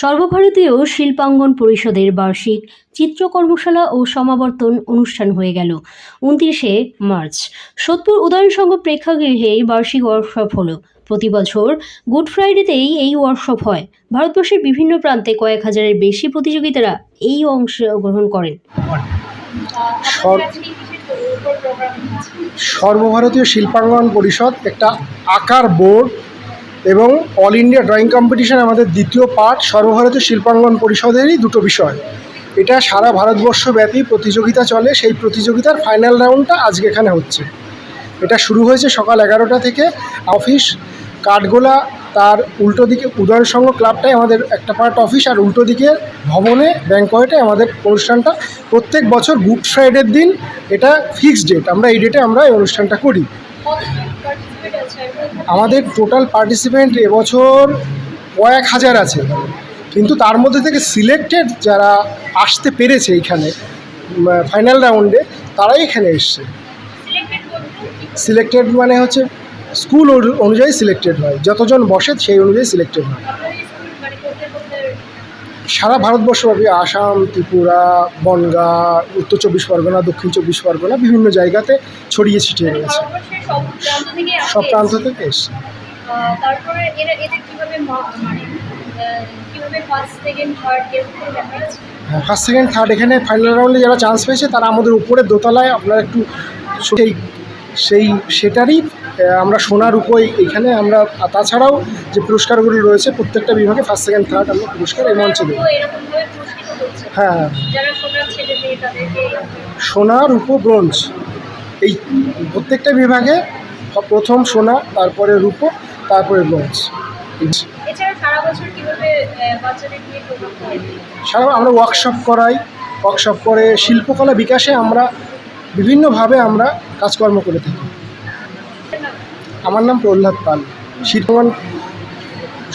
সর্বভারতীয় শিল্পাঙ্গন পরিষদের বার্ষিক চিত্র কর্মশালা ও সমাবর্তন অনুষ্ঠান হয়ে গেল। উনত্রিশে মার্চ। সোদপুর উদয়ন সংঘ প্রেক্ষাগৃহে বার্ষিক ওয়ার্কশপ হলো। প্রতি বছর গুড ফ্রাইডেতেই এই ওয়ার্কশপ হয়। ভারতবর্ষের বিভিন্ন প্রান্তে কয়েক হাজারের বেশি প্রতিযোগিতারা এই অংশগ্রহণ করেন। সর্বভারতীয় শিল্পাঙ্গন পরিষদ একটা আকার বোর্ড এবং অল ইন্ডিয়া ড্রয়িং কম্পিটিশন আমাদের দ্বিতীয় পার্ট সর্বভারতীয় শিল্পাঙ্গন পরিষদেরই দুটো বিষয়। এটা সারা ভারতবর্ষব্যাপী প্রতিযোগিতা চলে, সেই প্রতিযোগিতার ফাইনাল রাউন্ডটা আজকে এখানে হচ্ছে। এটা শুরু হয়েছে সকাল এগারোটা থেকে। অফিস কাঠগোলা, তার উল্টো দিকে উদয়ন সংঘ ক্লাবটাই আমাদের একটা পার্ট অফিস আর উল্টো দিকে ভবনে ব্যাংকয়েটে আমাদের অনুষ্ঠানটা প্রত্যেক বছর গুড ফ্রাইডের দিন এটা ফিক্সড ডেট আমরা এই ডেটে আমরা এই অনুষ্ঠানটা করি। আমাদের টোটাল পার্টিসিপেন্ট এবছর কয়েক হাজার আছে। কিন্তু তার মধ্যে থেকে সিলেক্টেড যারা আসতে পেরেছে এইখানে ফাইনাল রাউন্ডে তারাই এখানে এসছে। সিলেক্টেড মানে হচ্ছে স্কুল অনুযায়ী সিলেক্টেড হয়। যতজন বসে সেই অনুযায়ী সিলেক্টেড হয়। সারা ভারতবর্ষব্যাপী আসাম, ত্রিপুরা, বনগা, উত্তর চব্বিশ পরগনা, দক্ষিণ চব্বিশ পরগনা বিভিন্ন জায়গাতে ছড়িয়ে ছিটিয়ে রয়েছে। সব প্রান্ত থেকে এসছে। তারপরে এরা এদের কীভাবে মানে কীভাবে ফার্স্ট সেকেন্ড থার্ড এরকম ব্যাপার আছে? ফার্স্ট সেকেন্ড থার্ড এখানে ফাইনাল রাউন্ডে যারা চান্স পেয়েছে তারা আমাদের উপরে দোতলায় আপনারা একটু সেই সেই সেটারই আমরা সোনার উপই এখানে আমরা তাছাড়াও যে পুরস্কারগুলো রয়েছে প্রত্যেকটা বিভাগে ফার্স্ট সেকেন্ড থার্ড আমরা পুরস্কার এই মঞ্চে দেবো। হ্যাঁ। সোনার উপ ব্রোঞ্জ এই প্রত্যেকটা বিভাগে প্রথম সোনা তারপরে রূপো তারপরে ব্রোঞ্জ। সারা আমরা ওয়ার্কশপ করাই ওয়ার্কশপ করে শিল্পকলা বিকাশে আমরা বিভিন্নভাবে আমরা কাজকর্ম করে থাকি। আমার নাম প্রহ্লাদ পাল। শিল্পাঙ্গন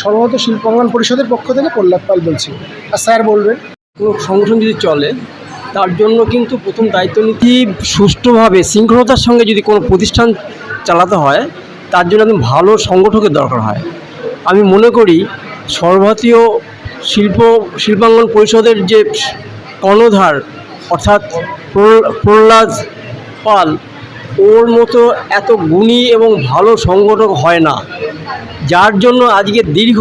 সর্বত শিল্পাঙ্গন পরিষদের পক্ষ থেকে প্রহ্লাদ পাল বলছি। আর স্যার বলবেন? কোনো সংগঠন যদি চলে তার জন্য কিন্তু প্রথম দায়িত্ব নীতি সুষ্ঠুভাবে, শৃঙ্খলতার সঙ্গে যদি কোনো প্রতিষ্ঠান চালাতে হয়, তার জন্য একদম ভালো সংগঠকের দরকার হয়। আমি মনে করি সর্বভারতীয় শিল্প, শিল্পাঙ্গন পরিষদের যে কর্ণধার, অর্থাৎ প্রহ্লাদ পাল, ওর মতো এত গুণী এবং ভালো সংগঠক হয় না। যার জন্য আজকে দীর্ঘ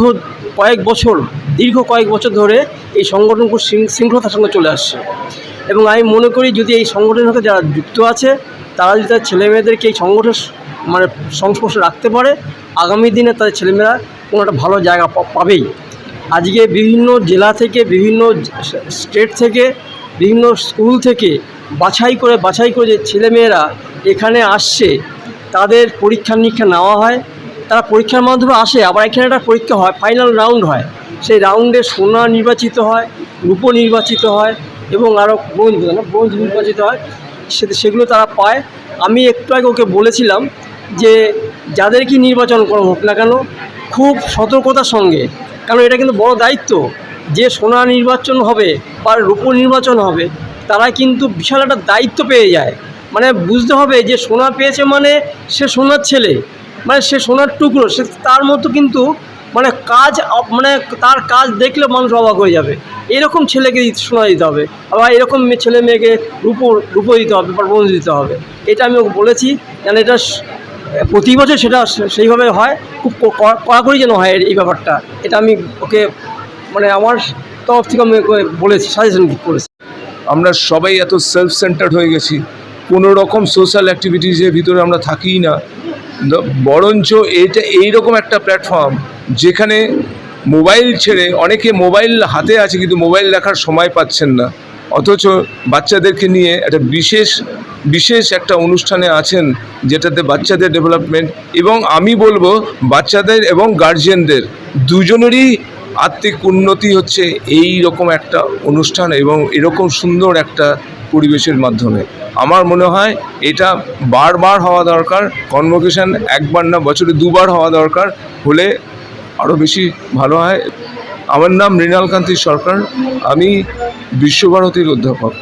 কয়েক বছর, দীর্ঘ কয়েক বছর ধরে এই সংগঠন খুব শৃঙ্খলতার সঙ্গে চলে আসছে। এবং আমি মনে করি যদি এই সংগঠনের সাথে যারা যুক্ত আছে, তারা যদি তার ছেলেমেয়েদেরকে এই সংগঠন মানে সংস্পর্শে রাখতে পারে, আগামী দিনে তাদের ছেলেমেয়েরা কোনো একটা ভালো জায়গা পাবেই। আজকে বিভিন্ন জেলা থেকে, বিভিন্ন স্টেট থেকে, বিভিন্ন স্কুল থেকে বাছাই করে বাছাই করে যে ছেলেমেয়েরা এখানে আসছে, তাদের পরীক্ষা নিরীক্ষা নেওয়া হয়। তারা পরীক্ষার মাধ্যমে আসে, আবার এখানে একটা পরীক্ষা হয় ফাইনাল রাউন্ড হয়। সেই রাউন্ডে সোনা নির্বাচিত হয়, রূপো নির্বাচিত হয় এবং আরও ব্রোঞ্জ না ব্রোঞ্জ নির্বাচিত হয়, সে সেগুলো তারা পায়। আমি একটু আগে ওকে বলেছিলাম যে যাদের যাদেরকে নির্বাচন করা হোক না কেন, খুব সতর্কতার সঙ্গে। কারণ এটা কিন্তু বড় দায়িত্ব। যে সোনা নির্বাচন হবে বা রূপো নির্বাচন হবে, তারা কিন্তু বিশাল একটা দায়িত্ব পেয়ে যায়। মানে বুঝতে হবে যে, সোনা পেয়েছে মানে সে সোনার ছেলে মানে সে সোনার টুকরো, সে তার মতো কিন্তু মানে কাজ মানে তার কাজ দেখলে মানুষ অবাক হয়ে যাবে। এরকম ছেলেকে সোনা দিতে হবে, আবার এরকম ছেলে মেয়েকে রূপো রূপো দিতে হবে ব্রোঞ্জ দিতে হবে। এটা আমি বলেছি, যেন এটা প্রতি বছর সেটা সেইভাবে হয়, খুব কড়াকড়ি যেন হয় এই ব্যাপারটা। এটা আমি ওকে মানে আমার তরফ থেকে আমি বলেছি সাজেশন করেছি। আমরা সবাই এত সেলফ সেন্টার্ড হয়ে গেছি, কোনো রকম সোশ্যাল অ্যাক্টিভিটিসের ভিতরে আমরা থাকিই না। বরঞ্চ এটা এইরকম একটা প্ল্যাটফর্ম যেখানে মোবাইল ছেড়ে অনেকে মোবাইল হাতে আছে কিন্তু মোবাইল দেখার সময় পাচ্ছেন না। অথচ বাচ্চাদেরকে নিয়ে একটা বিশেষ বিশেষ একটা অনুষ্ঠানে আছেন যেটাতে বাচ্চাদের ডেভেলপমেন্ট এবং আমি বলব বাচ্চাদের এবং গার্জিয়ানদের দুজনেরই আত্মিক উন্নতি হচ্ছে এই রকম একটা অনুষ্ঠান এবং এরকম সুন্দর একটা পরিবেশের মাধ্যমে। আমার মনে হয় এটা বারবার হওয়া দরকার কনভোকেশন একবার না বছরে দুবার হওয়া দরকার হলে আরও বেশি ভালো হয়। আমার নাম মৃণালকান্তি সরকার। আমি বিশ্বভারতীর অধ্যাপক।